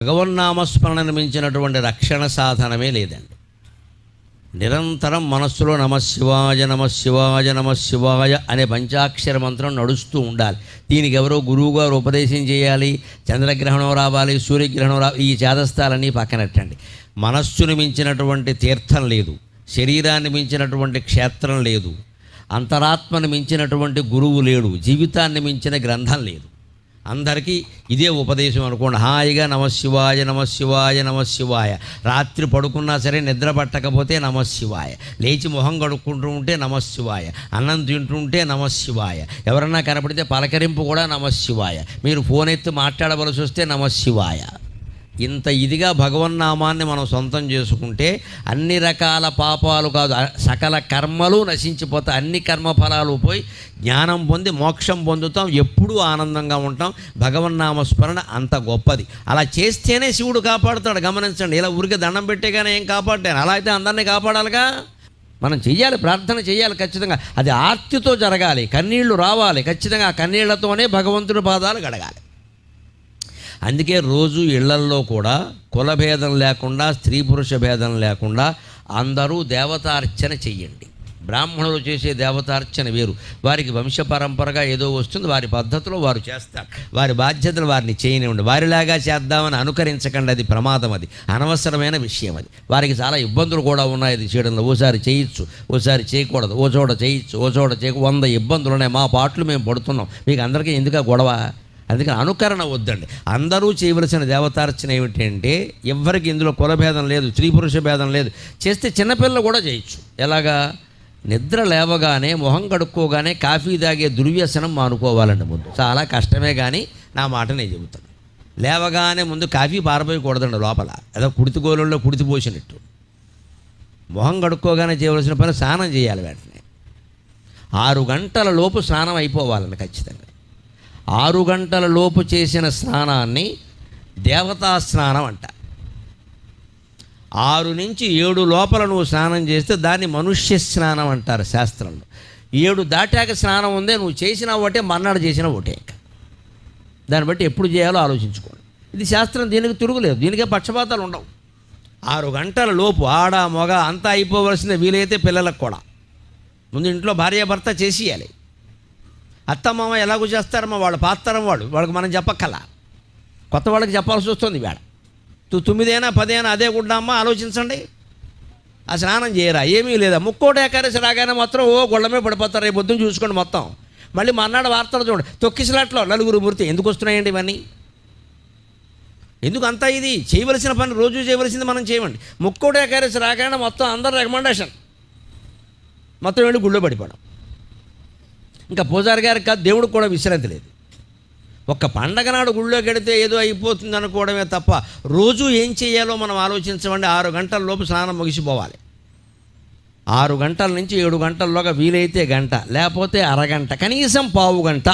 భగవన్నామస్మరణను మించినటువంటి రక్షణ సాధనమే లేదండి. నిరంతరం మనస్సులో నమశివాయ నమశివాయ నమశివాయ అనే పంచాక్షర మంత్రం నడుస్తూ ఉండాలి. దీనికి ఎవరో గురువు గారు ఉపదేశం చేయాలి చంద్రగ్రహణం రావాలి సూర్యగ్రహణం రావాలి ఈ చేదస్థాలన్నీ పక్కనట్టండి మనస్సును మించినటువంటి తీర్థం లేదు శరీరాన్ని మించినటువంటి క్షేత్రం లేదు అంతరాత్మను మించినటువంటి గురువు లేడు జీవితాన్ని మించిన గ్రంథం లేదు. అందరికీ ఇదే ఉపదేశం అనుకోండి. హాయిగా నమశివాయ నమశివాయ నమశివాయ రాత్రి పడుకున్నా సరే నిద్ర పట్టకపోతే నమశివాయ లేచి మొహం కడుక్కుంటూ ఉంటే నమశివాయ అన్నం తింటుంటే నమశివాయ ఎవరన్నా కనపడితే పలకరింపు కూడా నమశివాయ మీరు ఫోన్ ఎత్తి మాట్లాడవలసి వస్తే నమశివాయ ఇంత ఇదిగా భగవన్నామాన్ని మనం సొంతం చేసుకుంటే అన్ని రకాల పాపాలు కాదు సకల కర్మలు నశించిపోతాయి. అన్ని కర్మఫలాలు పోయి జ్ఞానం పొంది మోక్షం పొందుతాం ఎప్పుడూ ఆనందంగా ఉంటాం. భగవన్నామ స్మరణ అంత గొప్పది. అలా చేస్తేనే శివుడు కాపాడుతాడు. గమనించండి ఇలా ఊరికి దండం పెట్టేగానే ఏం కాపాడాను అలా అయితే అందరినీ కాపాడాలిగా? మనం చెయ్యాలి ప్రార్థన చేయాలి ఖచ్చితంగా. అది ఆర్తితో జరగాలి కన్నీళ్ళు రావాలి ఖచ్చితంగా. ఆ కన్నీళ్ళతోనే భగవంతుడి పాదాలు గడగాలి. అందుకే రోజు ఇళ్ళల్లో కూడా కులభేదం లేకుండా స్త్రీ పురుష భేదం లేకుండా అందరూ దేవతార్చన చెయ్యండి. బ్రాహ్మణులు చేసే దేవతార్చన వేరు. వారికి వంశపరంపరగా ఏదో వస్తుంది వారి పద్ధతిలో వారు చేస్తారు. వారి బాధ్యతలు వారిని చేయనివ్వండి. వారిలాగా చేద్దామని అనుకరించకండి అది ప్రమాదం అది. అనవసరమైన విషయం అది. వారికి చాలా ఇబ్బందులు కూడా ఉన్నాయి అది చేయడంలో ఓసారి చేయొచ్చు ఓసారి చేయకూడదు. ఓ చోట చేయొచ్చు ఓ చోట చేయకు వంద ఇబ్బందులు ఉన్నాయి. మా పాటలు మేము పడుతున్నాం. మీకు అందరికీ ఎందుకు గొడవ? అందుకని అనుకరణ వద్దండి. అందరూ చేయవలసిన దేవతార్చన ఏమిటంటే ఎవరికి ఇందులో కులభేదం లేదు స్త్రీ పురుష భేదం లేదు. చేస్తే చిన్నపిల్లలు కూడా చేయొచ్చు. ఎలాగా? నిద్ర లేవగానే మొహం కడుక్కోగానే కాఫీ తాగే దుర్వ్యసనం మానుకోవాలండి ముందు. చాలా కష్టమే కానీ నా మాట నేను చెబుతాను. లేవగానే ముందు కాఫీ పారబోయకూడదండి లోపల. ఏదో కుడితి గోళంలో కుడితి పోసినట్టు. మొహం కడుక్కోగానే చేయవలసిన పని స్నానం చేయాలి వెంటనే. ఆరు గంటల లోపు స్నానం అయిపోవాలండి ఖచ్చితంగా. ఆరు గంటల లోపు చేసిన స్నానాన్ని దేవతా స్నానం అంట. ఆరు నుంచి ఏడు లోపల నువ్వు స్నానం చేస్తే దాన్ని మనుష్య స్నానం అంటారు శాస్త్రంలో. ఏడు దాటాక స్నానం ఉందే నువ్వు చేసిన ఒకటే మన్నాడు చేసిన ఒకటే ఇంకా. దాన్ని బట్టి ఎప్పుడు చేయాలో ఆలోచించుకోండి. ఇది శాస్త్రం దీనికి తిరుగులేదు దీనికే పక్షపాతాలు ఉండవు. ఆరు గంటల లోపు ఆడ మొగ అంతా అయిపోవలసిన వీలైతే పిల్లలకు కూడా. ముందు ఇంట్లో భార్యాభర్త చేసేయాలి. అత్తమామ ఎలాగో చేస్తారమ్మా వాళ్ళు పాతరం వాళ్ళు. వాళ్ళకి మనం చెప్పక్కల. కొత్త వాళ్ళకి చెప్పాల్సి వస్తుంది వేళ. తు తొమ్మిదైనా పదేనా అదే కూడా ఆలోచించండి. ఆ స్నానం చేయరా? ఏమీ లేదా? ముక్కోటి ఏకాదశి రాగానే మాత్రం ఓ గొళ్ళమే పడిపోతారు. రేపు పొద్దున్న చూసుకోండి మొత్తం. మళ్ళీ మర్నాడు వార్తలు చూడండి. తొక్కిసలాట్లో నలుగురు మూర్తి. ఎందుకు వస్తున్నాయండి ఇవన్నీ? ఎందుకు అంతా ఇది? చేయవలసిన పని రోజు చేయవలసింది మనం చేయమండి. ముక్కోటి ఏకాదశి రాగానే మొత్తం అందరు రికమెండేషన్ మొత్తం వెళ్ళి గుళ్ళో పడిపోవడం. ఇంకా పూజారి గారికి కాదు దేవుడికి కూడా విశ్రాంతి లేదు. ఒక్క పండగ నాడు గుళ్ళోకి వెడితే ఏదో అయిపోతుంది అనుకోవడమే తప్ప రోజు ఏం చేయాలో మనం ఆలోచించమండి ఆరు గంటల లోపు స్నానం ముగిసిపోవాలి. ఆరు గంటల నుంచి ఏడు గంటల్లోగా వీలైతే గంట లేకపోతే అరగంట కనీసం పావు గంట.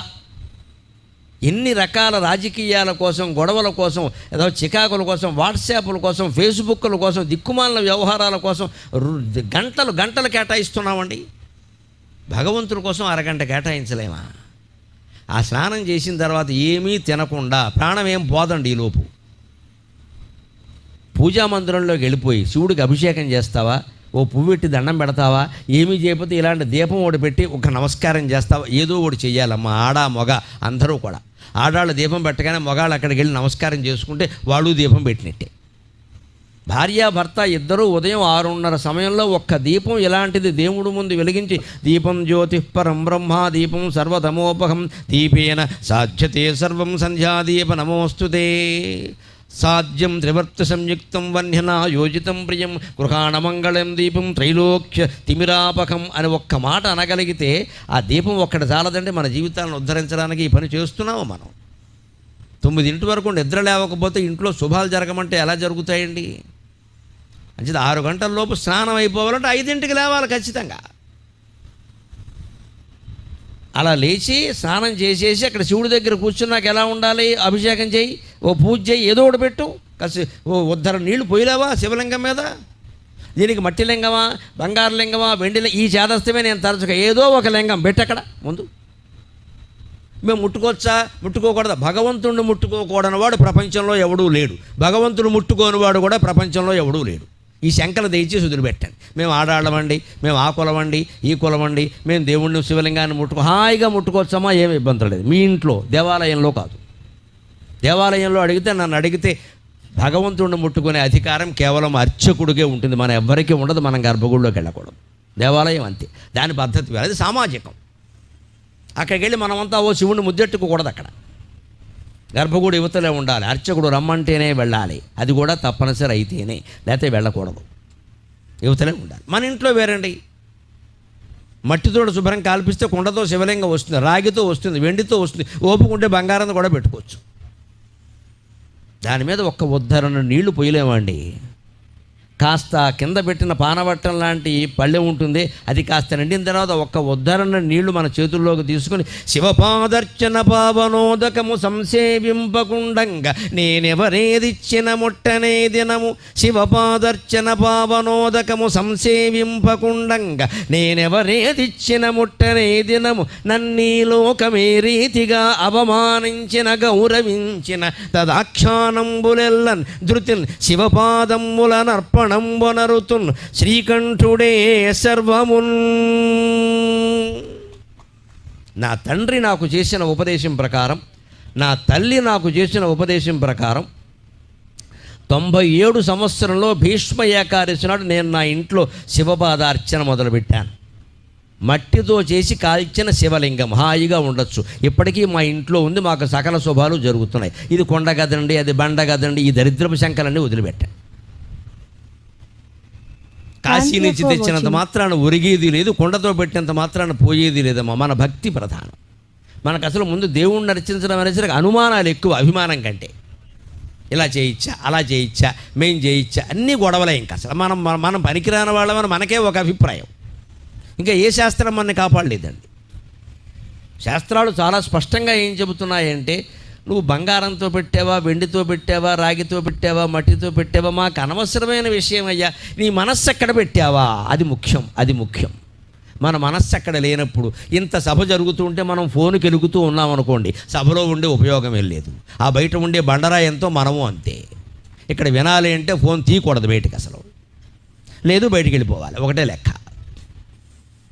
ఎన్ని రకాల రాజకీయాల కోసం గొడవల కోసం ఏదో చికాకుల కోసం వాట్సాప్ల కోసం ఫేస్బుక్ల కోసం దిక్కుమాలిన వ్యవహారాల కోసం గంటలు గంటలు కేటాయిస్తున్నామండి. భగవంతుడి కోసం అరగంట కేటాయించలేమా? ఆ స్నానం చేసిన తర్వాత ఏమీ తినకుండా ప్రాణం ఏం పోదండి ఈలోపు పూజా మందిరంలోకి వెళ్ళిపోయి శివుడికి అభిషేకం చేస్తావా? ఓ పువ్వు పెట్టి దండం పెడతావా? ఏమీ చేయకపోతే ఇలాంటి దీపం ఒకటి పెట్టి ఒక నమస్కారం చేస్తావా? ఏదో ఒకటి చెయ్యాలమ్మా ఆడ మొగ అందరూ కూడా. ఆడాళ్ళు దీపం పెట్టగానే మగాళ్ళు అక్కడికి వెళ్ళి నమస్కారం చేసుకుంటే వాళ్ళు దీపం పెట్టినట్టే. భార్యాభర్త ఇద్దరూ ఉదయం ఆరున్నర సమయంలో ఒక్క దీపం ఇలాంటిది దేవుడు ముందు వెలిగించి దీపం జ్యోతి పరం బ్రహ్మ దీపం సర్వతమోపహం దీపేన సాధ్యతే సర్వం సంధ్యాదీప నమోస్తుతే సాధ్యం త్రివర్త సంయుక్తం వన్యన యోజితం ప్రియం గృహాణమంగళం దీపం త్రైలోక్య తిమిరాపకం అని ఒక్క మాట అనగలిగితే ఆ దీపం ఒక్కటి చాలదండి మన జీవితాలను ఉద్ధరించడానికి ఈ పని చేస్తున్నాము మనం. తొమ్మిదింటి వరకు నిద్ర లేవకపోతే ఇంట్లో శుభాలు జరగమంటే ఎలా జరుగుతాయండి? మంచిది ఆరు గంటల లోపు స్నానం అయిపోవాలంటే ఐదింటికి లేవాలి ఖచ్చితంగా. అలా లేచి స్నానం చేసేసి అక్కడ శివుడి దగ్గర కూర్చున్నాక ఎలా ఉండాలి? అభిషేకం చేయి ఓ పూజ చేయి ఏదో ఒకటి పెట్టు. కాసి ఓ ఉద్దర నీళ్ళు పోయలేవా శివలింగం మీద? దీనికి మట్టి లింగమా బంగారు లింగమా వెండి ఈ చేదస్తమే నేను తరచుగా ఏదో ఒక లింగం పెట్టక్కడ ముందు. మేము ముట్టుకోవచ్చా? ముట్టుకోకూడదా? భగవంతుడిని ముట్టుకోకూడని వాడు ప్రపంచంలో ఎవడూ లేడు. భగవంతుడు ముట్టుకోని వాడు కూడా ప్రపంచంలో ఎవడూ లేడు. ఈ శంకలు దయచేసి వదిలిపెట్టండి. మేము ఆడాళ్ళమండి మేము ఆ కులమండి ఈ కులమండి మేము దేవుణ్ణి శివలింగాన్ని ముట్టుకో హాయిగా ముట్టుకోవచ్చమ్మా ఏమి ఇబ్బంది లేదు. మీ ఇంట్లో దేవాలయంలో కాదు. దేవాలయంలో అడిగితే నన్ను అడిగితే భగవంతుడిని ముట్టుకునే అధికారం కేవలం అర్చకుడికే ఉంటుంది. మన ఎవ్వరికీ ఉండదు మనం గర్భగుడిలోకి వెళ్ళకూడదు. దేవాలయం అంతే. దాని పద్ధతి అది సామాజికం. అక్కడికి వెళ్ళి మనమంతా ఓ శివుడిని ముద్దెట్టుకోకూడదు అక్కడ. గర్భగుడి యువతలే ఉండాలి. అర్చకుడు రమ్మంటేనే వెళ్ళాలి. అది కూడా తప్పనిసరి అయితేనే. లేకపోతే వెళ్ళకూడదు. యువతలే ఉండాలి. మన ఇంట్లో వేరండి. మట్టితోడు శుభ్రం కాల్పిస్తే కుండతో శివలింగం వస్తుంది. రాగితో వస్తుంది. వెండితో వస్తుంది. ఓపుకుంటే బంగారం కూడా పెట్టుకోవచ్చు. దాని మీద ఒక్క ఉద్ధరణ నీళ్ళు పొయ్యలేమండి కాస్త కింద పెట్టిన పానవట్టం లాంటి పళ్ళె ఉంటుంది. అది కాస్త నిండిన తర్వాత ఒక్క ఉద్ధరణ నీళ్ళు మన చేతుల్లోకి తీసుకుని శివపాదర్చన పావనోదకము సంసేవింపకుండంగా నేనెవరేదిచ్చిన ముట్టనే దినము శివపాదర్చన పావనోదకము సంసేవింపకుండంగా నేనెవరేదిచ్చిన ముట్టనే దినము నన్నీ లోకమే రీతిగా అవమానించిన గౌరవించిన తదాఖ్యానంబులెల్లన్ ధృతిన్ శివపాదముల శ్రీకంఠుడే సర్వమున్. నా తండ్రి నాకు చేసిన ఉపదేశం ప్రకారం నా తల్లి నాకు చేసిన ఉపదేశం ప్రకారం తొంభై ఏడు సంవత్సరంలో భీష్మ ఏకాదశి నాడు నేను నా ఇంట్లో శివపాదార్చన మొదలుపెట్టాను. మట్టితో చేసి కాల్చిన శివలింగం హాయిగా ఉండొచ్చు. ఇప్పటికీ మా ఇంట్లో ఉంది మాకు సకల శుభాలు జరుగుతున్నాయి. ఇది కొండ గదండి అది బండ గదండి ఈ దరిద్రపు శంకలన్నీ వదిలిపెట్టాను. కాశీ నుంచి తెచ్చినంత మాత్రాన ఒరిగేది లేదు కొండతో పెట్టినంత మాత్రాన పోయేది లేదమ్మా. మన భక్తి ప్రధానం. మనకు అసలు ముందు దేవుణ్ణి రచించడం అనేసరికి అనుమానాలు ఎక్కువ అభిమానం కంటే. ఇలా చేయించా అలా చేయించా మేం చేయించా అన్నీ గొడవలే ఇంకా అసలు. మనం మనం- మనం పనికిరాని వాళ్ళమని మనకే ఒక అభిప్రాయం. ఇంకా ఏ శాస్త్రం మనని కాపాడలేదండి. శాస్త్రాలు చాలా స్పష్టంగా ఏం చెబుతున్నాయంటే నువ్వు బంగారంతో పెట్టావా వెండితో పెట్టావా రాగితో పెట్టావా మట్టితో పెట్టావా? మాకు అనవసరమైన విషయం అయ్యా. నీ మనస్సు ఎక్కడ పెట్టావా? అది ముఖ్యం అది ముఖ్యం. మన మనస్సు అక్కడ లేనప్పుడు ఇంత సభ జరుగుతుంటే మనం ఫోన్కి వెలుగుతూ ఉన్నాం అనుకోండి సభలో ఉండే ఉపయోగం ఏం లేదు. ఆ బయట ఉండే బండరా ఎంతో మనము అంతే. ఇక్కడ వినాలి అంటే ఫోన్ తీయకూడదు బయటికి అసలు. లేదు బయటికి వెళ్ళిపోవాలి ఒకటే లెక్క.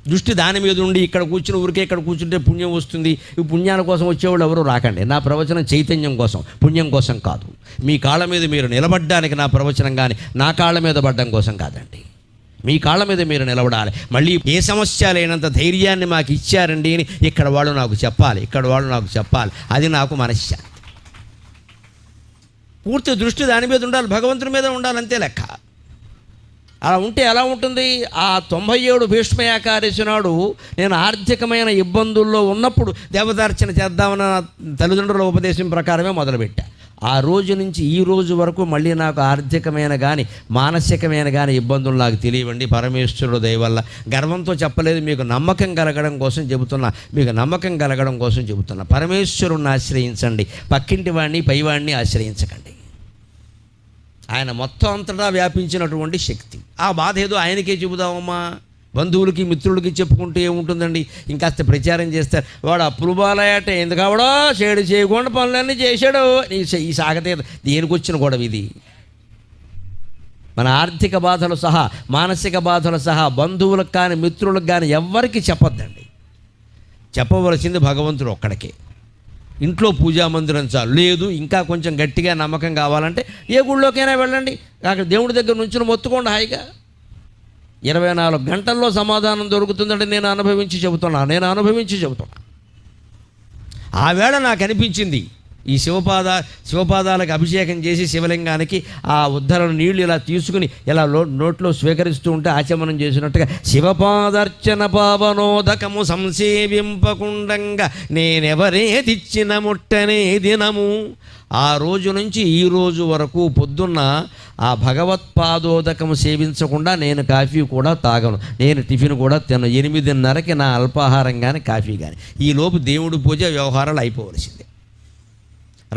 దృష్టి దాని మీద ఉండి ఇక్కడ కూర్చుని ఊరికే ఇక్కడ కూర్చుంటే పుణ్యం వస్తుంది. ఈ పుణ్యాల కోసం వచ్చేవాళ్ళు ఎవరు రాకండి. నా ప్రవచనం చైతన్యం కోసం పుణ్యం కోసం కాదు. మీ కాళ్ళ మీద మీరు నిలబడ్డానికి నా ప్రవచనం కానీ నా కాళ్ళ మీద పడ్డం కోసం కాదండి. మీ కాళ్ళ మీద మీరు నిలబడాలి. మళ్ళీ ఏ సమస్య లేనంత ధైర్యాన్ని మాకు ఇచ్చారండి అని ఇక్కడ వాళ్ళు నాకు చెప్పాలి. ఇక్కడ వాళ్ళు నాకు చెప్పాలి. అది నాకు మనశ్శాంతి. పూర్తి దృష్టి దాని మీద ఉండాలి. భగవంతుని మీద ఉండాలి అంతే లెక్క. అలా ఉంటే ఎలా ఉంటుంది? ఆ తొంభై ఏడు భీష్మ నాడు నేను ఆర్థికమైన ఇబ్బందుల్లో ఉన్నప్పుడు దేవదార్చన చేద్దామన్న తల్లిదండ్రుల ఉపదేశం ప్రకారమే మొదలుపెట్టా. ఆ రోజు నుంచి ఈ రోజు వరకు మళ్ళీ నాకు ఆర్థికమైన కానీ మానసికమైన కానీ ఇబ్బందులు నాకు తెలియవండి పరమేశ్వరుడు దయవల్ల గర్వంతో చెప్పలేదు మీకు నమ్మకం కలగడం కోసం చెబుతున్నా మీకు నమ్మకం కలగడం కోసం చెబుతున్నా. పరమేశ్వరుణ్ణి ఆశ్రయించండి. పక్కింటి వాడిని పైవాడిని ఆశ్రయించకండి. ఆయన మొత్తం అంతటా వ్యాపించినటువంటి శక్తి. ఆ బాధ ఏదో ఆయనకే చెబుదామమ్మా. బంధువులకి మిత్రులకి చెప్పుకుంటే ఏముంటుందండి? ఇంకాస్త ప్రచారం చేస్తారు. వాడు అప్పులు బాలయ్యట ఎందుకు కావడో చేడు చేయకుండా పనులన్నీ చేశాడు. ఈ స- ఈ సాగతే దేనికి వచ్చిన గొడవ ఇది? మన ఆర్థిక బాధలు సహా మానసిక బాధలు సహా బంధువులకు కానీ మిత్రులకు కానీ ఎవ్వరికి చెప్పొద్దండి. చెప్పవలసింది భగవంతుడు ఒక్కడికే. ఇంట్లో పూజా మందిరం చాలు. లేదు ఇంకా కొంచెం గట్టిగా నమ్మకం కావాలంటే ఏ గుళ్ళోకైనా వెళ్ళండి. అక్కడ దేవుడి దగ్గర నుంచి మొత్తుకోండి హాయిగా. ఇరవై నాలుగు గంటల్లో సమాధానం దొరుకుతుందంటే నేను అనుభవించి చెబుతున్నా. నేను అనుభవించి చెబుతున్నా. ఆ వేళ నాకు అనిపించింది ఈ శివపాద శివపాదాలకు అభిషేకం చేసి శివలింగానికి ఆ ఉద్ధరణ నీళ్ళు ఇలా తీసుకుని ఇలా నోట్లో స్వీకరిస్తూ ఉంటే ఆచమనం చేసినట్టుగా శివపాదర్చన పావనోదకము సంసేవింపకుండంగా నేనెవరేదిచ్చిన ముట్టనే దినము. ఆ రోజు నుంచి ఈ రోజు వరకు పొద్దున్న ఆ భగవత్పాదోదకం సేవించకుండా నేను కాఫీ కూడా తాగను. నేను టిఫిన్ కూడా తినను. ఎనిమిదిన్నరకి నా అల్పాహారం కానీ కాఫీ కానీ ఈలోపు దేవుడి పూజ వ్యవహారాలు అయిపోవలసిందే.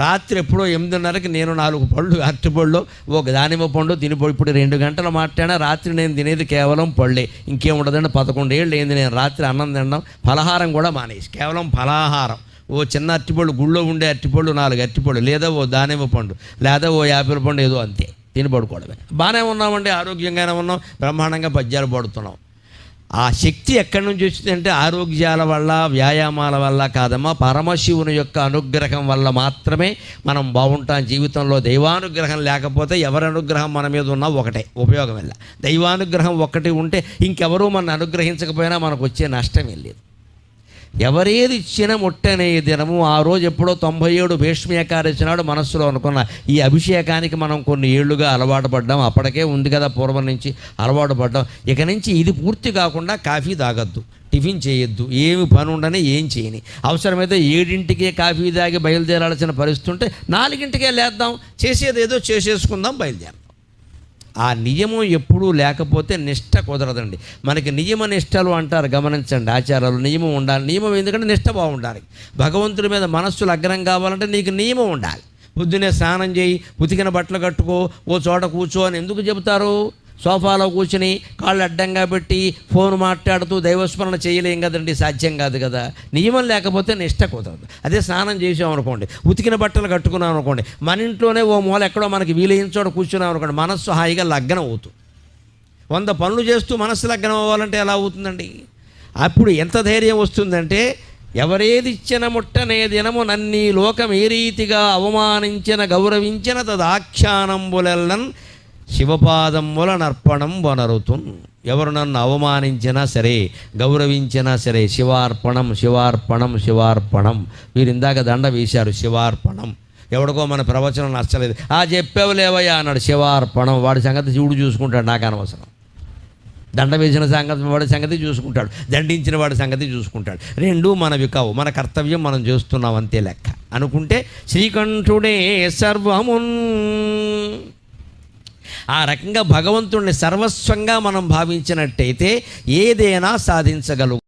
రాత్రి ఎప్పుడో ఎనిమిదిన్నరకి నేను నాలుగు పళ్ళు అరటిపళ్ళు ఒక దానిమ్మ పండు తినిపో ఇప్పుడు రెండు గంటలు మాట్లాడినా రాత్రి నేను తినేది కేవలం పళ్ళే. ఇంకేం ఉండదండి పదకొండేళ్ళు ఏంది నేను రాత్రి అన్నం తినడం ఫలహారం కూడా మానేసి కేవలం ఫలాహారం. ఓ చిన్న అరటిపళ్ళు గుళ్ళో ఉండే అరటిపళ్ళు నాలుగు అరటిపళ్ళు లేదా ఓ దానిమ్మ పండు లేదా ఓ యాపిల్ పండు ఏదో అంతే తిని పడుకోవడమే. బాగానే ఉన్నామండి ఆరోగ్యంగానే ఉన్నాం బ్రహ్మాండంగా పద్యాలు పడుతున్నాం. ఆ శక్తి ఎక్కడి నుంచి వచ్చిందంటే ఆరోగ్యాల వల్ల వ్యాయామాల వల్ల కాదమ్మా. పరమశివుని యొక్క అనుగ్రహం వల్ల మాత్రమే మనం బాగుంటాం జీవితంలో. దైవానుగ్రహం లేకపోతే ఎవరి అనుగ్రహం మన మీద ఉన్నా ఒకటే ఉపయోగం వెళ్ళ దైవానుగ్రహం ఒక్కటి ఉంటే ఇంకెవరూ మనం అనుగ్రహించకపోయినా మనకు వచ్చే నష్టం లేదు. ఎవరేది ఇచ్చిన ముట్టనే దినము. ఆ రోజు ఎప్పుడో తొంభై ఏడు భీష్మ ఏకాదశి మనస్సులో అనుకున్న ఈ అభిషేకానికి మనం కొన్ని ఏళ్ళుగా అలవాటు పడ్డాం. అప్పటికే ఉంది కదా పూర్వం నుంచి అలవాటు పడ్డాం. ఇక నుంచి ఇది పూర్తి కాకుండా కాఫీ తాగద్దు. టిఫిన్ చేయొద్దు. ఏమి పని ఉండని ఏం చేయని. అవసరమైతే ఏడింటికే కాఫీ తాగి బయలుదేరాల్సిన పరిస్థితి ఉంటే నాలుగింటికే లేద్దాం. చేసేది ఏదో చేసేసుకుందాం బయలుదేరాం. ఆ నియమం ఎప్పుడూ లేకపోతే నిష్ట కుదరదండి. మనకి నియమ నిష్టలు అంటారు గమనించండి ఆచారాలు నియమం ఉండాలి. నియమం ఎందుకంటే నిష్ట బాగుండాలి. భగవంతుడి మీద మనస్సులు అగ్రం కావాలంటే నీకు నియమం ఉండాలి. పొద్దునే స్నానం చేయి ఉతికిన బట్టలు కట్టుకో ఓ చోట కూర్చో అని ఎందుకు చెబుతారు? సోఫాలో కూర్చుని కాళ్ళు అడ్డంగా పెట్టి ఫోన్ మాట్లాడుతూ దైవస్మరణ చేయలేం కదండి సాధ్యం కాదు కదా. నియమం లేకపోతే నిష్ట కుదరదు. అదే స్నానం చేసాం అనుకోండి ఉతికిన బట్టలు కట్టుకున్నాం అనుకోండి మన ఇంట్లోనే ఓ మూల ఎక్కడో మనకి వీలైన చోట కూర్చున్నాం అనుకోండి మనస్సు హాయిగా లగ్నం అవుతుంది. వంద పనులు చేస్తూ మనస్సు లగ్నం అవ్వాలంటే ఎలా అవుతుందండి? అప్పుడు ఎంత ధైర్యం వస్తుందంటే ఎవరేది ఇచ్చిన ముట్టనే దినము నన్నీ లోకం ఏ రీతిగా అవమానించిన గౌరవించిన తదాఖ్యానంబులెల్లన్ శివపాదముల నర్పణం వనరుతున్. ఎవరు నన్ను అవమానించినా సరే గౌరవించినా సరే శివార్పణం శివార్పణం శివార్పణం. వీరు ఇందాక దండ వేశారు శివార్పణం. ఎవడికో మన ప్రవచనం నచ్చలేదు. ఆ చెప్పావు లేవయ్యా అన్నాడు శివార్పణం. వాడి సంగతి శివుడు చూసుకుంటాడు నాకు అనవసరం. దండ వేసిన సంగతి వాడి సంగతి చూసుకుంటాడు. దండించిన వాడి సంగతి చూసుకుంటాడు. రెండు మనవి కావు. మన కర్తవ్యం మనం చేస్తున్నాం అంతే లెక్క. అనుకుంటే శ్రీకంఠుడే సర్వమున్. ఆ రకంగా భగవంతుణ్ణి సర్వస్వంగా మనం భావించినట్టయితే ఏదైనా సాధించగలుగు